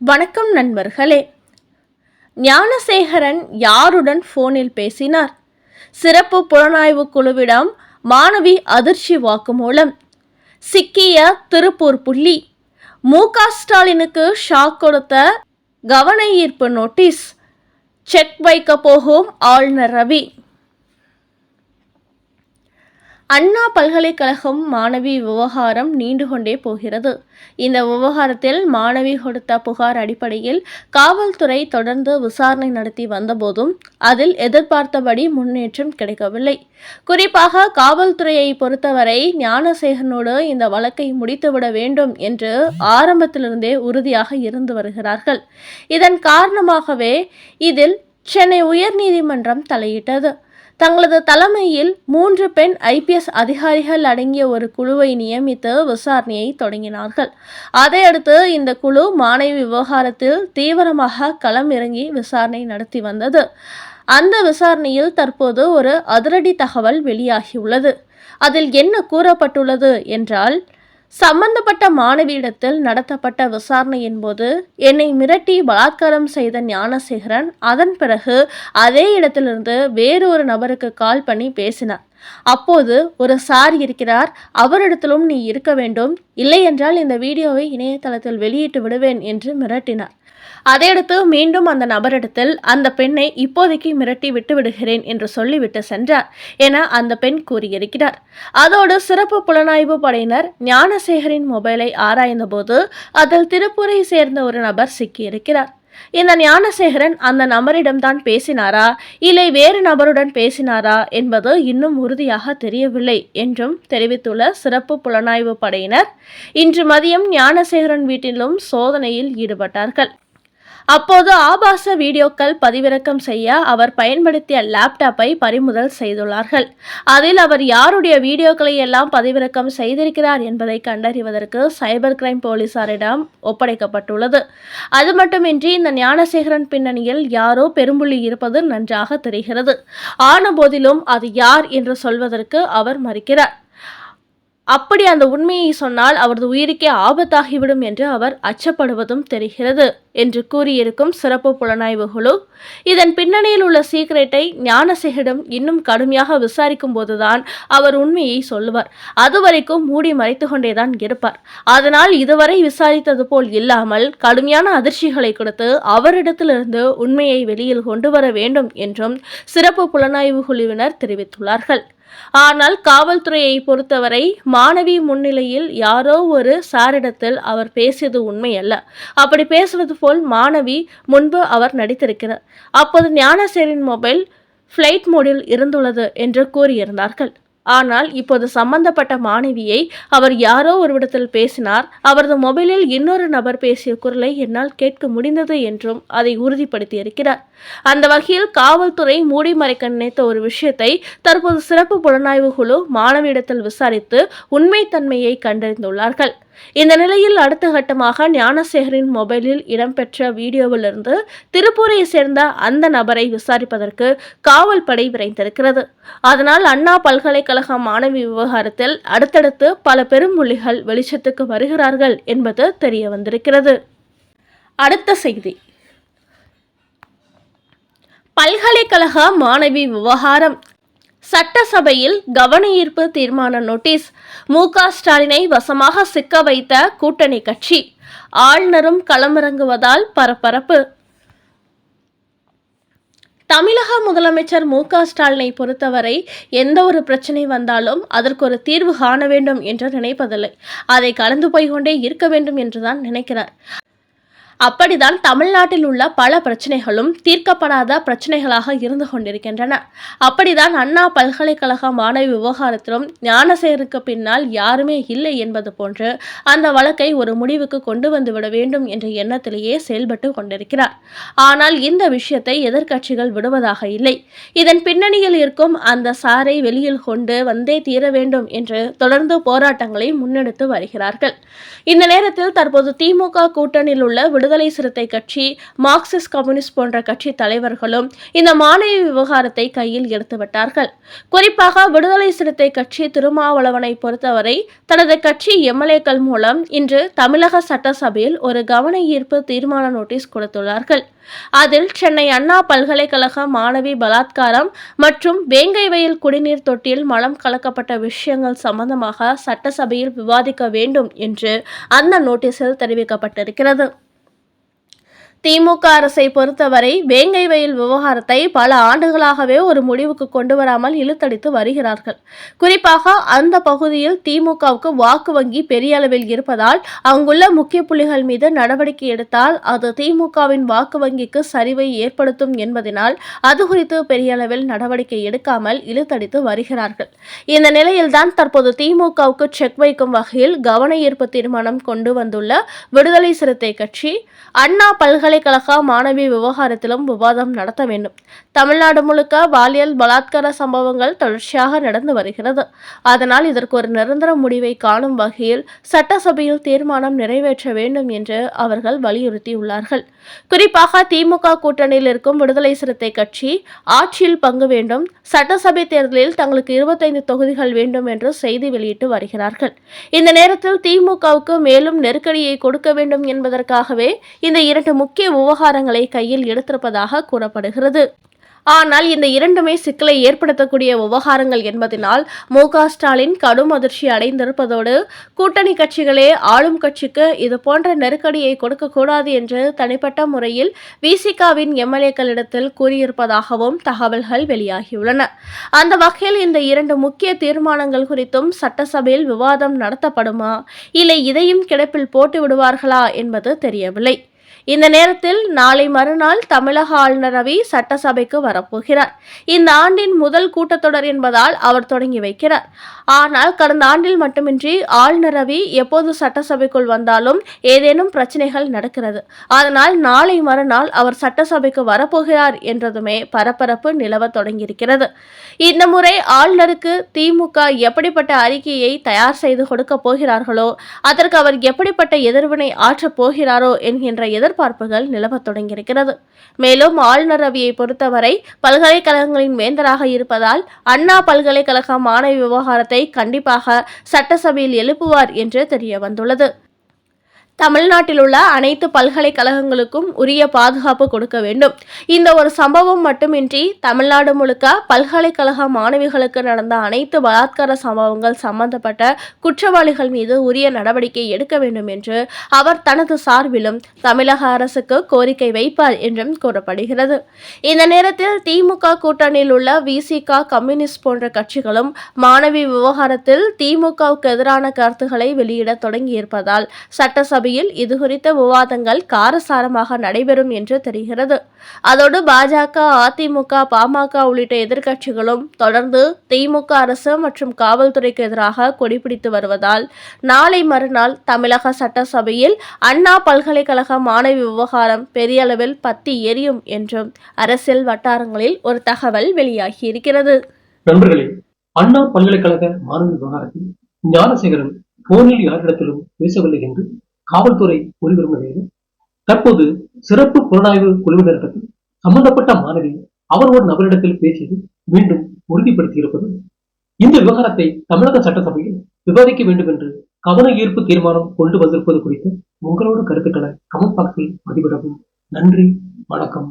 வணக்கம் நண்பர்களே. ஞானசேகரன் யாருடன் போனில் பேசினார்? சிறப்பு புலனாய்வு குழுவிடம் மாணவி அதிர்ச்சி வாக்குமூலம் சிக்கிய திருப்பூர் புள்ளி மு க ஸ்டாலினுக்கு ஷாக் கொடுத்த கவன ஈர்ப்பு நோட்டீஸ் செக் வைக்க போகும் ஆளுநர் ரவி. அண்ணா பல்கலைக்கழகம் மாணவி விவகாரம் நீண்டு கொண்டே போகிறது. இந்த விவகாரத்தில் மாணவி கொடுத்த புகார் அடிப்படையில் காவல்துறை தொடர்ந்து விசாரணை நடத்தி வந்தபோதும் அதில் எதிர்பார்த்தபடி முன்னேற்றம் கிடைக்கவில்லை. குறிப்பாக காவல்துறையை பொறுத்தவரை ஞானசேகரனோடு இந்த வழக்கை முடித்துவிட வேண்டும் என்று ஆரம்பத்திலிருந்தே உறுதியாக இருந்து வருகிறார்கள். இதன் காரணமாகவே இதில் சென்னை உயர்நீதிமன்றம் தலையிட்டது. தங்களது தலைமையில் மூன்று பெண் ஐபிஎஸ் அதிகாரிகள் அடங்கிய ஒரு குழுவை நியமித்து விசாரணையை தொடங்கினார்கள். அதையடுத்து இந்த குழு மாணவி விவகாரத்தில் தீவிரமாக களம் இறங்கி விசாரணை நடத்தி வந்தது. அந்த விசாரணையில் தற்போது ஒரு அதிரடி தகவல் வெளியாகியுள்ளது. அதில் என்ன கூறப்பட்டுள்ளது என்றால் சம்பந்தப்பட்ட மாணவியிடத்தில் நடத்தப்பட்ட விசாரணையின் போது என்னை மிரட்டி பலாத்காரம் செய்த ஞானசேகரன் அதன் பிறகு அதே இடத்திலிருந்து வேறொரு நபருக்கு கால் பண்ணி பேசினார். அப்போது ஒரு சார் இருக்கிறார் அவரிடத்திலும் நீ இருக்க வேண்டும் இல்லை என்றால் இந்த வீடியோவை இணையதளத்தில் வெளியிட்டு விடுவேன் என்று மிரட்டினார். அதையடுத்து மீண்டும் அந்த நபரிடத்தில் அந்த பெண்ணை இப்போதைக்கு மிரட்டி விட்டு விடுகிறேன் என்று சொல்லிவிட்டு சென்றார் என அந்த பெண் கூறியிருக்கிறார். அதோடு சிறப்பு புலனாய்வு படையினர் ஞானசேகரின் மொபைலை ஆராய்ந்தபோது அதில் திருப்பூரை சேர்ந்த ஒரு நபர் சிக்கியிருக்கிறார். இந்த ஞானசேகரன் அந்த நபரிடம்தான் பேசினாரா? இல்லை வேறு நபருடன் பேசினாரா? என்பது இன்னும் உறுதியாக தெரியவில்லை என்றும் தெரிவித்துள்ள சிறப்பு புலனாய்வு படையினர் இன்று மதியம் ஞானசேகரன் வீட்டிலும் சோதனையில் ஈடுபட்டார்கள். அப்போது ஆபாச வீடியோக்கள் பதிவிறக்கம் செய்ய அவர் பயன்படுத்திய லேப்டாப்பை பறிமுதல் செய்துள்ளார்கள். அதில் அவர் யாருடைய வீடியோக்களை எல்லாம் பதிவிறக்கம் செய்திருக்கிறார் என்பதை கண்டறிவதற்கு சைபர் கிரைம் போலீசாரிடம் ஒப்படைக்கப்பட்டுள்ளது. அது மட்டுமின்றி இந்த ஞானசேகரன் பின்னணியில் யாரோ பெரும்புள்ளி இருப்பது நன்றாக தெரிகிறது. ஆன போதிலும் அது யார் என்று சொல்வதற்கு அவர் மறுக்கிறார். அப்படி அந்த உண்மையை சொன்னால் அவரது உயிருக்கே ஆபத்தாகிவிடும் என்று அவர் அச்சப்படுவதும் தெரிகிறது என்று கூறியிருக்கும் சிறப்பு புலனாய்வு குழு. இதன் பின்னணியில் உள்ள சீக்ரெட்டை ஞானசேகரிடம் இன்னும் கடுமையாக விசாரிக்கும் போதுதான் அவர் உண்மையை சொல்லுவார். அதுவரைக்கும் மூடி மறைத்து கொண்டேதான் இருப்பார். அதனால் இதுவரை விசாரித்தது போல் இல்லாமல் கடுமையான அதிர்ச்சிகளை கொடுத்து அவரிடத்திலிருந்து உண்மையை வெளியில் கொண்டு வர வேண்டும் என்றும் சிறப்பு புலனாய்வு குழுவினர் தெரிவித்துள்ளார்கள். ஆனால் காவல்துறையை பொறுத்தவரை மாணவி முன்னிலையில் யாரோ ஒரு சாரிடத்தில் அவர் பேசியது உண்மையல்ல. அப்படி பேசுவது போல் மாணவி முன்பு அவர் நடித்திருக்கிறார். அப்போது ஞானசேரின் மொபைல் ஃப்ளைட் மோடில் இருந்துள்ளது என்று கூறியிருந்தார்கள். ஆனால் இப்போது சம்பந்தப்பட்ட மாணவியை அவர் யாரோ ஒருவிடத்தில் பேசினார். அவரது மொபைலில் இன்னொரு நபர் பேசிய குரலை என்னால் கேட்க முடிந்தது என்றும் அதை உறுதிப்படுத்தியிருக்கிறார். அந்த வகையில் காவல்துறை மூடி மறைக்க நினைத்த ஒரு விஷயத்தை தற்போது சிறப்பு புலனாய்வு குழு மாணவியிடத்தில் விசாரித்து உண்மைத்தன்மையை கண்டறிந்துள்ளார்கள். இந்த நிலையில் அடுத்த கட்டமாக ஞானசேகரின் மொபைலில் இடம்பெற்ற வீடியோவிலிருந்து திருப்பூரை சேர்ந்த அந்த நபரை விசாரிப்பதற்கு காவல் படை விரைந்திருக்கிறது. அதனால் அண்ணா பல்கலைக்கழக மாணவி விவகாரத்தில் அடுத்தடுத்து பல பெரும்புள்ளிகள் வெளிச்சத்துக்கு வருகிறார்கள் என்பது தெரிய வந்திருக்கிறது. அடுத்த செய்தி. பல்கலைக்கழக மாணவி விவகாரம். சட்டசபையில் கவன ஈர்ப்பு தீர்மான நோட்டீஸ். மு. ஸ்டாலினை வசமாக சிக்க வைத்த கூட்டணி கட்சி. ஆளுநரும் களமிறங்குவதால் பரபரப்பு. தமிழக முதலமைச்சர் மு. க. ஸ்டாலினை பொறுத்தவரை எந்த ஒரு பிரச்சனை வந்தாலும் அதற்கு ஒரு தீர்வு காண வேண்டும் என்று நினைப்பதில்லை. அதை கலந்து போய் கொண்டே இருக்க வேண்டும் என்றுதான் நினைக்கிறார். அப்படிதான் தமிழ்நாட்டில் உள்ள பல பிரச்சனைகளும் தீர்க்கப்படாத பிரச்சனைகளாக இருந்து கொண்டிருக்கின்றன. அப்படிதான் அண்ணா பல்கலைக்கழக மாணவி விவகாரத்திலும் ஞானசேருக்கு பின்னால் யாருமே இல்லை என்பது போன்று அந்த வழக்கை ஒரு முடிவுக்கு கொண்டு வந்துவிட வேண்டும் என்ற எண்ணத்திலேயே செயல்பட்டு கொண்டிருக்கிறார். ஆனால் இந்த விஷயத்தை எதிர்க்கட்சிகள் விடுவதாக இல்லை. இதன் பின்னணியில் இருக்கும் அந்த சாரை வெளியில் கொண்டு வந்தே தீர வேண்டும் என்று தொடர்ந்து போராட்டங்களை முன்னெடுத்து வருகிறார்கள். இந்த நேரத்தில் தற்போது திமுக கூட்டணியில் உள்ள விடுதலை சிறுத்தை கட்சி மார்க்சிஸ்ட் கம்யூனிஸ்ட் போன்ற கட்சி தலைவர்களும் இந்த மாணவி விவகாரத்தை கையில் எடுத்துவிட்டார்கள் குறிப்பாக விடுதலை சிறுத்தை கட்சி திருமாவளவனை பொறுத்தவரை தனது கட்சி எம்எல்ஏக்கள் மூலம் இன்று தமிழக சட்டசபையில் ஒரு கவன ஈர்ப்பு தீர்மான நோட்டீஸ் கொடுத்துள்ளார்கள். அதில் சென்னை அண்ணா பல்கலைக்கழக மாணவி பலாத்காரம் மற்றும் வேங்கை வயல் குடிநீர் தொட்டியில் மலம் கலக்கப்பட்ட விஷயங்கள் சம்பந்தமாக சட்டசபையில் விவாதிக்க வேண்டும் என்று அந்த நோட்டீஸில் தெரிவிக்கப்பட்டிருக்கிறது. திமுக அரசை பொறுத்தவரை வேங்கை வயல் விவகாரத்தை பல ஆண்டுகளாகவே ஒரு முடிவுக்கு கொண்டு வராமல் இழுத்தடித்து வருகிறார்கள். குறிப்பாக அந்த பகுதியில் திமுகவுக்கு வாக்கு வங்கி பெரிய அளவில் இருப்பதால் அங்குள்ள முக்கிய புள்ளிகள் மீது நடவடிக்கை எடுத்தால் அது திமுகவின் வாக்கு வங்கிக்கு சரிவை ஏற்படுத்தும் என்பதனால் அது குறித்து பெரிய அளவில் நடவடிக்கை எடுக்காமல் இழுத்தடித்து வருகிறார்கள். இந்த நிலையில்தான் தற்போது திமுகவுக்கு செக் வைக்கும் வகையில் கவன ஈர்ப்பு தீர்மானம் கொண்டு வந்துள்ள விடுதலை சிறுத்தை கட்சி அண்ணா பல்கலை பல்கலைக்கழக மாணவி விவகாரத்திலும் விவாதம் நடத்த வேண்டும். தமிழ்நாடு முழுக்க பாலியல் பலாத்கார சம்பவங்கள் தொடர்ச்சியாக நடந்து வருகிறது. அதனால் இதற்கு ஒரு நிரந்தர முடிவை காணும் வகையில் சட்டசபையில் தீர்மானம் நிறைவேற்ற வேண்டும் என்று அவர்கள் வலியுறுத்தியுள்ளார்கள். குறிப்பாக திமுக கூட்டணியில் இருக்கும் விடுதலை சிறுத்தை கட்சி ஆட்சியில் பங்கு வேண்டும். சட்டசபை தேர்தலில் தங்களுக்கு இருபத்தைந்து தொகுதிகள் வேண்டும் என்று செய்தி வெளியிட்டு வருகிறார்கள். இந்த நேரத்தில் திமுகவுக்கு மேலும் நெருக்கடியை கொடுக்க வேண்டும் என்பதற்காகவே இந்த இரண்டு முக்கிய விவகாரங்களை கையில் எடுத்திருப்பதாக கூறப்படுகிறது. ஆனால் இந்த இரண்டுமே சிக்கலை ஏற்படுத்தக்கூடிய விவகாரங்கள் என்பதனால் மு ஸ்டாலின் கடும் அதிர்ச்சி அடைந்திருப்பதோடு கூட்டணி கட்சிகளே ஆளும் கட்சிக்கு இது போன்ற நெருக்கடியை கொடுக்கக்கூடாது என்று தனிப்பட்ட முறையில் விசிகாவின் எம்எல்ஏக்களிடத்தில் கூறியிருப்பதாகவும் தகவல்கள் வெளியாகியுள்ளன. அந்த வகையில் இந்த இரண்டு முக்கிய தீர்மானங்கள் குறித்தும் சட்டசபையில் விவாதம் நடத்தப்படுமா? இல்லை இதையும் கிடப்பில் போட்டு விடுவார்களா என்பது தெரியவில்லை. இந்த நேரத்தில் நாளை மறுநாள் தமிழக ஆளுநர் ரவி சட்டசபைக்கு வரப்போகிறார். இந்த ஆண்டின் முதல் கூட்டத்தொடர் என்பதால் அவர் தொடங்கி வைக்கிறார். ஆனால் கடந்த ஆண்டில் மட்டுமின்றி ஆளுநர் ரவி எப்போது சட்டசபைக்குள் வந்தாலும் ஏதேனும் பிரச்சனைகள் நடக்கிறது. அதனால் நாளை மறுநாள் அவர் சட்டசபைக்கு வரப்போகிறார் என்றதுமே பரபரப்பு நிலவ தொடங்கியிருக்கிறது. இந்த முறை ஆளுநருக்கு திமுக எப்படிப்பட்ட அறிக்கையை தயார் செய்து கொடுக்க போகிறார்களோ அதற்கு அவர் எப்படிப்பட்ட எதிர்வினை ஆற்றப் போகிறாரோ என்கின்ற எதிர்பார்ப்புகள் நிலவத் தொடங்கியிருக்கிறது. மேலும் ஆளுநர் ரவியை பொறுத்தவரை பல்கலைக்கழகங்களின் வேந்தராக இருப்பதால் அண்ணா பல்கலைக்கழக மாணவி விவகாரத்தை கண்டிப்பாக சட்டசபையில் எழுப்புவார் என்று தெரிய வந்துள்ளது தமிழ்நாட்டில் உள்ள அனைத்து பல்கலைக்கழகங்களுக்கும் உரிய பாதுகாப்பு கொடுக்க வேண்டும். இந்த ஒரு சம்பவம் மட்டுமின்றி தமிழ்நாடு முழுக்க பல்கலைக்கழக மாணவிகளுக்கு நடந்த அனைத்து பலாத்கார சம்பவங்கள் சம்பந்தப்பட்ட குற்றவாளிகள் மீது உரிய நடவடிக்கை எடுக்க வேண்டும் என்று அவர் தனது சார்பிலும் தமிழக அரசுக்கு கோரிக்கை வைப்பார் என்றும் கூறப்படுகிறது. இந்த நேரத்தில் திமுக கூட்டணியில் உள்ள விசிக கம்யூனிஸ்ட் போன்ற கட்சிகளும் மாணவி விவகாரத்தில் திமுகவுக்கு எதிரான கருத்துக்களை வெளியிட தொடங்கியிருப்பதால் சட்டசபை சபையில் இதுகுறித்த விவாதங்கள் காரசாரமாக நடைபெறும் என்று தெரிகிறது. அதோடு பாஜக அதிமுக பாமக உள்ளிட்ட எதிர்க்கட்சிகளும் தொடர்ந்து திமுக அரசு மற்றும் காவல்துறைக்கு எதிராக கொடிபிடித்து வருவதால் நாளை மறுநாள் தமிழக சட்டசபையில் அண்ணா பல்கலைக்கழக மாணவி விவகாரம் பெரிய அளவில் பத்தி எரியும் என்றும் அரசியல் வட்டாரங்களில் ஒரு தகவல் வெளியாகி இருக்கிறது நண்பர்களே அண்ணா பல்கலைக்கழக மாணவி விவகாரத்தில் ஞானசேகரன் போனில் யாரிடத்திலும் பேசவில்லை என்று காவல்துறை கூறி வருகிறது தற்போது சிறப்பு புலனாய்வு குழுவினரிடத்தில் சம்பந்தப்பட்ட மாணவி அவர் ஒரு நபரிடத்தில் பேசியது மீண்டும் உறுதிப்படுத்தியிருப்பது. இந்த விவகாரத்தை தமிழக சட்டசபையில் விவாதிக்க வேண்டும் என்று கவன ஈர்ப்பு தீர்மானம் கொண்டு வந்திருப்பது குறித்து உங்களோட கருத்துக்களை கமெண்ட் பாக்ஸில் பதிவிடவும். நன்றி வணக்கம்.